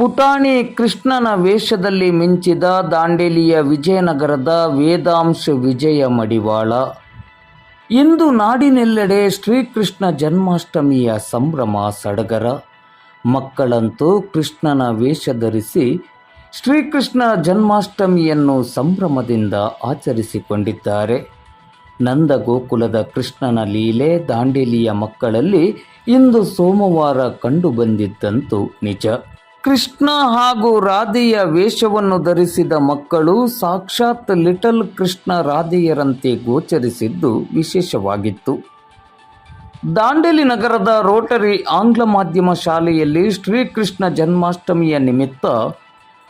ಪುಟಾಣಿ ಕೃಷ್ಣನ ವೇಷದಲ್ಲಿ ಮಿಂಚಿದ ದಾಂಡೇಲಿಯ ವಿಜಯನಗರದ ವೇದಾಂಶ ವಿಜಯ ಮಡಿವಾಳ. ಇಂದು ನಾಡಿನೆಲ್ಲೆಡೆ ಶ್ರೀಕೃಷ್ಣ ಜನ್ಮಾಷ್ಟಮಿಯ ಸಂಭ್ರಮ ಸಡಗರ. ಮಕ್ಕಳಂತೂ ಕೃಷ್ಣನ ವೇಷ ಧರಿಸಿ ಶ್ರೀಕೃಷ್ಣ ಜನ್ಮಾಷ್ಟಮಿಯನ್ನು ಸಂಭ್ರಮದಿಂದ ಆಚರಿಸಿಕೊಂಡಿದ್ದಾರೆ. ನಂದ ಗೋಕುಲದ ಕೃಷ್ಣನ ಲೀಲೆ ದಾಂಡೇಲಿಯ ಮಕ್ಕಳಲ್ಲಿ ಇಂದು ಸೋಮವಾರ ಕಂಡುಬಂದಿದ್ದಂತೂ ನಿಜ. ಕೃಷ್ಣ ಹಾಗೂ ರಾಧೆಯ ವೇಷವನ್ನು ಧರಿಸಿದ ಮಕ್ಕಳು ಸಾಕ್ಷಾತ್ ಲಿಟಲ್ ಕೃಷ್ಣ ರಾಧೆಯರಂತೆ ಗೋಚರಿಸಿದ್ದು ವಿಶೇಷವಾಗಿತ್ತು. ದಾಂಡೇಲಿ ನಗರದ ರೋಟರಿ ಆಂಗ್ಲ ಮಾಧ್ಯಮ ಶಾಲೆಯಲ್ಲಿ ಶ್ರೀಕೃಷ್ಣ ಜನ್ಮಾಷ್ಟಮಿಯ ನಿಮಿತ್ತ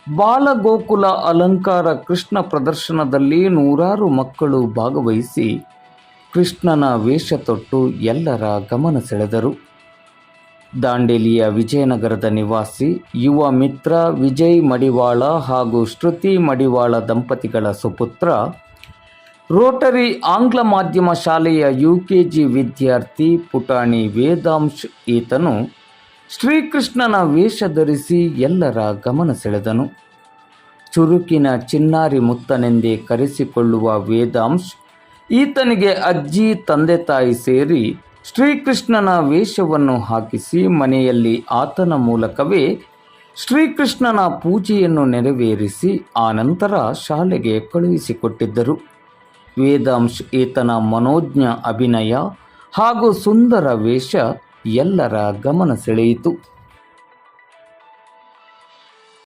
ಬಾಲಗೋಕುಲ ಅಲಂಕಾರ ಕೃಷ್ಣ ಪ್ರದರ್ಶನದಲ್ಲಿ ನೂರಾರು ಮಕ್ಕಳು ಭಾಗವಹಿಸಿ ಕೃಷ್ಣನ ವೇಷ ತೊಟ್ಟು ಎಲ್ಲರ ಗಮನ ಸೆಳೆದರು. ದಾಂಡೇಲಿಯ ವಿಜಯನಗರದ ನಿವಾಸಿ, ಯುವ ಮಿತ್ರ ವಿಜಯ್ ಮಡಿವಾಳ ಹಾಗೂ ಶ್ರುತಿ ಮಡಿವಾಳ ದಂಪತಿಗಳ ಸುಪುತ್ರ, ರೋಟರಿ ಆಂಗ್ಲ ಮಾಧ್ಯಮ ಶಾಲೆಯ ಯುಕೆಜಿ ವಿದ್ಯಾರ್ಥಿ ಪುಟಾಣಿ ವೇದಾಂಶ್ ಈತನು ಶ್ರೀಕೃಷ್ಣನ ವೇಷ ಧರಿಸಿ ಎಲ್ಲರ ಗಮನ ಸೆಳೆದನು. ಚುರುಕಿನ ಚಿನ್ನಾರಿ ಮುತ್ತನೆಂದೇ ಕರೆಸಿಕೊಳ್ಳುವ ವೇದಾಂಶ್ ಈತನಿಗೆ ಅಜ್ಜಿ, ತಂದೆ ತಾಯಿ ಸೇರಿ ಶ್ರೀಕೃಷ್ಣನ ವೇಷವನ್ನು ಹಾಕಿಸಿ ಮನೆಯಲ್ಲಿ ಆತನ ಮೂಲಕವೇ ಶ್ರೀಕೃಷ್ಣನ ಪೂಜೆಯನ್ನು ನೆರವೇರಿಸಿ ಆನಂತರ ಶಾಲೆಗೆ ಕಳುಹಿಸಿಕೊಟ್ಟಿದ್ದರು. ವೇದಾಂಶ್ ಈತನ ಮನೋಜ್ಞ ಅಭಿನಯ ಹಾಗೂ ಸುಂದರ ವೇಷ ಎಲ್ಲರ ಗಮನ ಸೆಳೆಯಿತು.